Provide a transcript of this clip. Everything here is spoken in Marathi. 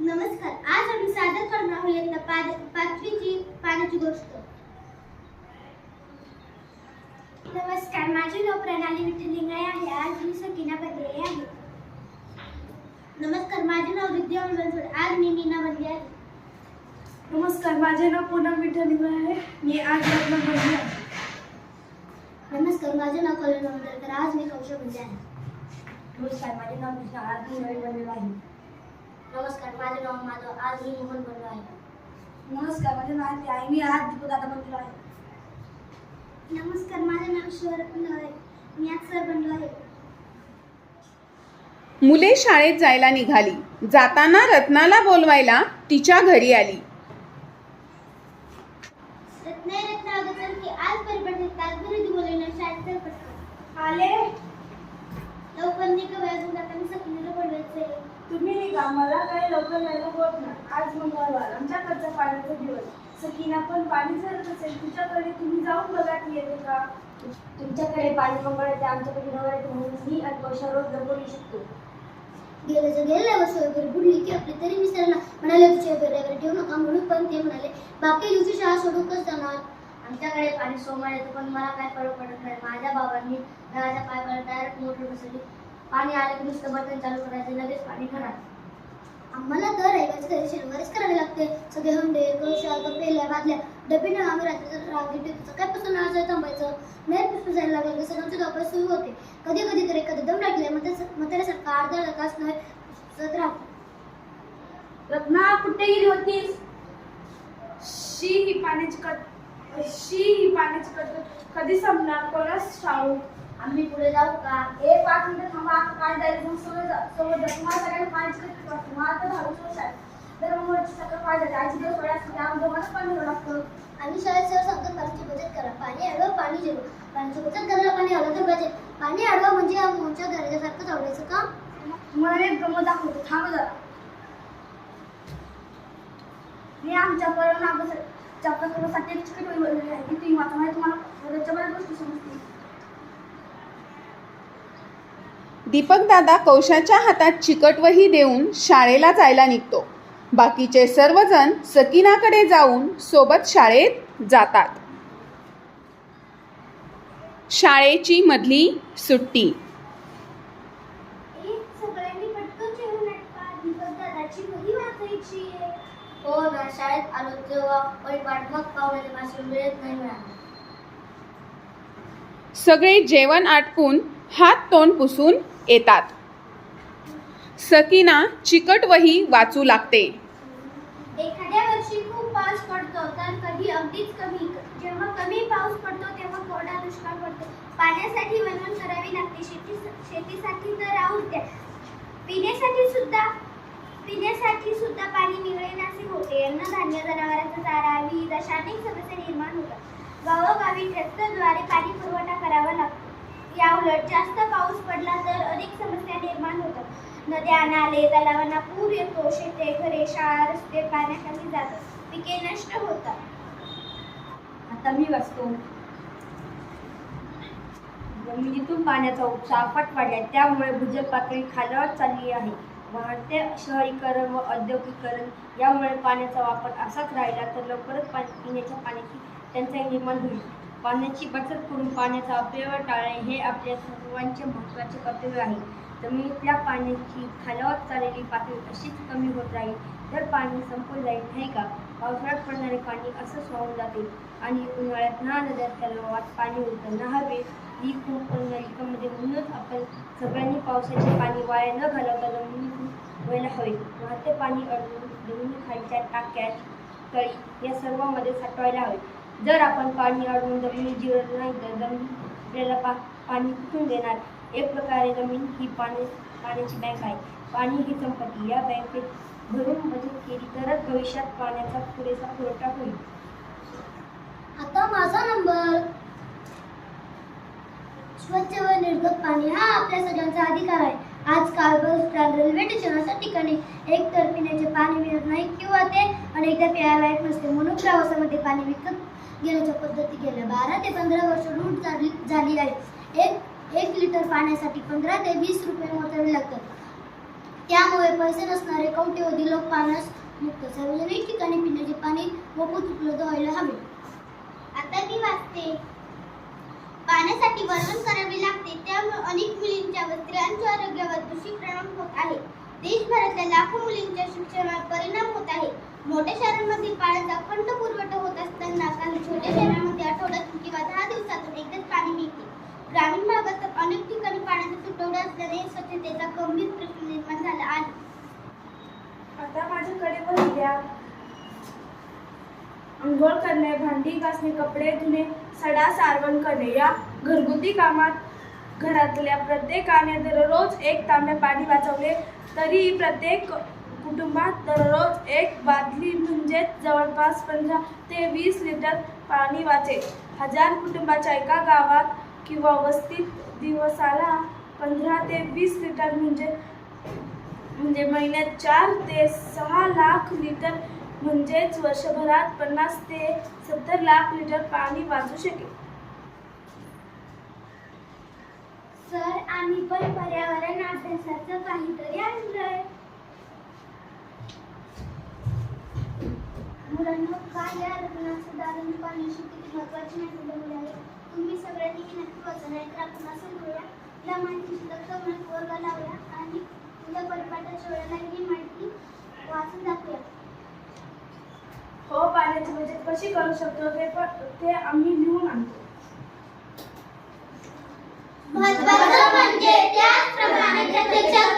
नमस्कार आज आम्ही सादर करणार आहोत इयत्ता पाच- पाचवीची पाण्याची गोष्ट. नमस्कार माझे नाव प्रणाली विठ्ठल लिंगाळे आहे. आज मी सकीना बदलेले आहे. नमस्कार माझे नाव विद्या बनसोड आज मी मीना बनले आहे. नमस्कार माझे नाव पूनम विठ्ठल इंगळे आहे. मी आज लग्न बनले आहे. नमस्कार माझे नाव कल्याण नवंदरकर आज मी कौशल बनले आहे. नमस्कार माझे नाव आज मी नवीन बनलेलो आहे नमस्कार माझे नाव माधव. आज मी मोहन बनलो आहे. नमस्कार माझे नाव आहे आहे मी आज दीपदादा बनलेलो आहे. नमस्कार माझे नाव ईश्वर बनलो आहे. मी आज सर बनलो आहे. मुले शाळेत जायला निघाली. जाताना रत्नाला बोलवायला तिच्या घरी आली. रत्नाई रत्ना अगोदर की आज परिपडते तासभर बोलवणार शाळेत आले? लवकर निघ अजून जाताना सकीनेला बोलवायचे तुम्ही निघा मला काही लवकर यायला होत नाही. आज मंगळवार आमच्याकडचा पाण्याचा दिवस. सकीना पण पाणी झरत असेल तुझ्याकडे तुम्ही जाऊन बघा ती येते का? तुमच्याकडे पाणी मंगळ येते आमच्याकडे नवळ येते म्हणून मी आणि कौशा रोज दमवू शकतो. गेलं जर गेलं वर्ष वगैरे बुडली की आपली तरी विसरला म्हणाले तुझे वगैरे ठेवू नका म्हणून पण ते म्हणाले बाकी दिवशी शाळा सोडून कसं जाणार. आमच्याकडे पाणी सोमवार येतं पण मला काय फरक पडत नाही. माझ्या बाबांनी नळाच्या पायपाला डायरेक्ट मोटर बसवली. पाणी आलं की नुसतं बटन चालू करायचं लगेच पाणी खराब आम्हाला तर रविवारच्या तरी शनिवारीच करावी लागते. सगळे हंडे कळशा पेल्या बादल्या डबे न आम्ही रात्रीचं रांगेत काय सकाळपासून नळाचं थांबायचं नाही पुसून जायला लागलं की सगळ्यांची धावपळ सुरू होते. कधी कधी तर एखादं दम लागले मग म्हाताऱ्यासारखा अर्धा अर्धा तास नाही पुसत राहतो. रत्ना कुठे गेली होतीस? शी ही पाण्याची कट शी ही पाण्याची कट कधी संपणार? कोणास शाळू आम्ही पुढे जाऊ का? ए पाच मिनिटं थांबा आता काय जायचं मग सगळं जा- सोबत जा. तुम्हाला सगळ्यांना पाण्याची कट वाटते मला तर धाडूच वर्ष आहे तर मग वरची सगळं काय जायचं आजची दिवस वेळा असते त्यामुळे मला पाणी भरावं लागतं. आम्ही शाळेत सर सांगतात पाण्याची बचत करा. पाणी अडवा पाणी जिरवा पाण्याची बचत करायला पाणी हवं तर पाहिजे. पाणी अडवा म्हणजे आमच्या घराच्या सारखंच आवडायचं का? तुम्हाला एक गमत दाखवतो. थांब जरा. मी आमच्या करून अभ्यासाच्या प्रकारासाठी चिकट वही बनवलेली आहे. ती तुम्ही वाचा तुम्हाला रोजच्या बऱ्याच गोष्टी दीपक दादा कौशाच्या हातात चिकटवही देऊन शाळेला जायला निघतो. बाकीचे सर्वजण सकीनाकडे जाऊन सोबत शाळेत जातात. शाळेची मधली सुट्टी. हो ना शाळेत आलो तेव्हा परिपाठ मग पाहुण्याचे भाषण वेळेत नाही मिळालं सगळे जेवण आटपून हात तोंड पुसून येतात. सकीना चिकट वही वाचू लागते. एखाद्या वर्षी खूप पाऊस पडतो तर कधी अगदीच कमी. जेव्हा कमी पाऊस पडतो तेव्हा कोरडा दुष्काळ पडतो. पाण्यासाठी वणवण करावी लागते शेती शेतीसाठी तर राहूच द्या. पिण्यासाठी सुद्धा पिण्यासाठी सुद्धा पाणी मिळेनासे होते. अन्नधान्य जनावरांचा चारा वीज अशा अनेक समस्या निर्माण होतात. गावोगावी ट्रॅक्टरद्वारे पाणी पुरवठा करावा लागतो. याउलट जास्त पाऊस पडला तर अधिक समस्या निर्माण होतात. नद्या नाले तलावांना पूर येतो शेते घरे शाळा रस्ते पाण्याखाली जातात. पिके नष्ट होतात. आता मी वाचतो. जमिनीतून पाण्याचा उपसा पट वाढला त्यामुळे भूजल पातळी खालावत चालली आहे वाढते शहरीकरण व औद्योगिकरण यामुळे पाण्याचा वापर असाच राहिला तर लवकरच पाणी पिण्याच्या पाण्याची टंचाई निर्माण होईल. पाण्याची बचत करून पाण्याचा अपव्यय टाळणे हे आपल्या सर्वांचे महत्त्वाचे कर्तव्य आहे. जमिनीतल्या पाण्याची खालावत चाललेली पातळी अशीच कमी होत राहील. तर पाणी संपून जाईल नाही का? पावसाळ्यात पडणारे पाणी असंच वाहून जाते आणि उन्हाळ्यात ना नद्या तलावात पाणी उरतं ना हवे. ही खूप नलिकामध्ये म्हणूनच आपण सगळ्यांनी पावसाचे पाणी वाया न घालवता जमिनीतून व्हायला हवे. वाहते पाणी अडवून जमिनीखालच्या टाक्यात तळी या सर्वांमध्ये साठवायला हवे. जर आपण पाणी अडवून जमिनीत जिरलं नाही तर जमीन आपल्याला पा पाणी कुठून देणार? एक प्रकारे जमीन ही पाणी पाण्याची बँक आहे. पाणी ही संपत्ती. या बँकेत भरून बचत केली तरच भविष्यात पाण्याचा पुरेसा पुरवठा होईल. आता माझा नंबर स्वच्छ व निर्गत पाणी हा आपल्या सगळ्यांचा अधिकार आहे. आजकाल बस स्टँड रेल्वे स्टेशन अशा ठिकाणी एक तर पिण्याचे पाणी मिळत नाही किंवा ते अनेकदा प्यायला लायक नसते. म्हणून प्रवासामध्ये पाणी विकत घेण्याच्या पद्धती गेल्या. बारा ते पंधरा वर्ष रूट झाली आहे. एक एक लिटर पाण्यासाठी पंधरा ते वीस रुपये मोजावे लागतात. त्यामुळे पैसे नसणारे कवटेवधी लोक पाण्यास मुक्त सार्वजनिक ठिकाणी पिण्याचे पाणी मोफत उपलब्ध व्हायला हवे. आता मी वाचते. पाण्यासाठी वर्णन करावे लागते. त्यामुळे अनेक मुलींच्या व स्त्रियांच्या आरोग्यावर दूषित परिणाम होत आहे. देशभरातल्या लाखो मुलींच्या शिक्षणावर परिणाम होत आहे. मोठ्या शहरांमधील पाण्याचा अखंड पुरवठा होत असताना काही छोट्या शहरांमध्ये आठवड्यातून किंवा दहा दिवसातून एकदाच पाणी मिळते. ग्रामीण भागात तर अनेक ठिकाणी पाण्याचा तुटवडा असल्याने स्वच्छतेचा गंभीर प्रश्न निर्माण झाला आहे. आता माझ्याकडे पहिल्या अंघोळ करणे भांडी घासणे कपडे धुणे सडा सारवण करणे या घरगुती कामात घरातल्या प्रत्येकाने दररोज एक तांबे पाणी वाचवले तरी प्रत्येक कुटुंबात दररोज एक बादली म्हणजेच जवळपास पंधरा ते वीस लिटर पाणी वाचे. हजार कुटुंबाच्या एका गावात किंवा वस्तीत दिवसाला पंधरा ते वीस लिटर म्हणजे म्हणजे महिन्यात चार ते सहा लाख लिटर म्हणजेच वर्षभरात पन्नास ते सत्तर लाख लिटर पाणी वाचू शकेल. सर आम्ही पण पर्यावरण अभ्यासाचं मुलांना काय या रत्नाचं सुधारण पाण्याशी किती महत्वाची माहिती दिली आहे. तुम्ही सगळ्यांनी ही नक्की वाचा नाही तर आपण असं करूया. या माहितीची दत्तक वर्ग लावूया आणि उद्या परिपाठाच्या वेळेला ही माहिती वाचून दाखवूया. हो पाण्याची बचत कशी करू शकतो ते पण ते आम्ही लिहून आणतो. महत्वाचं म्हणजे त्याचप्रमाणे प्रत्यक्षात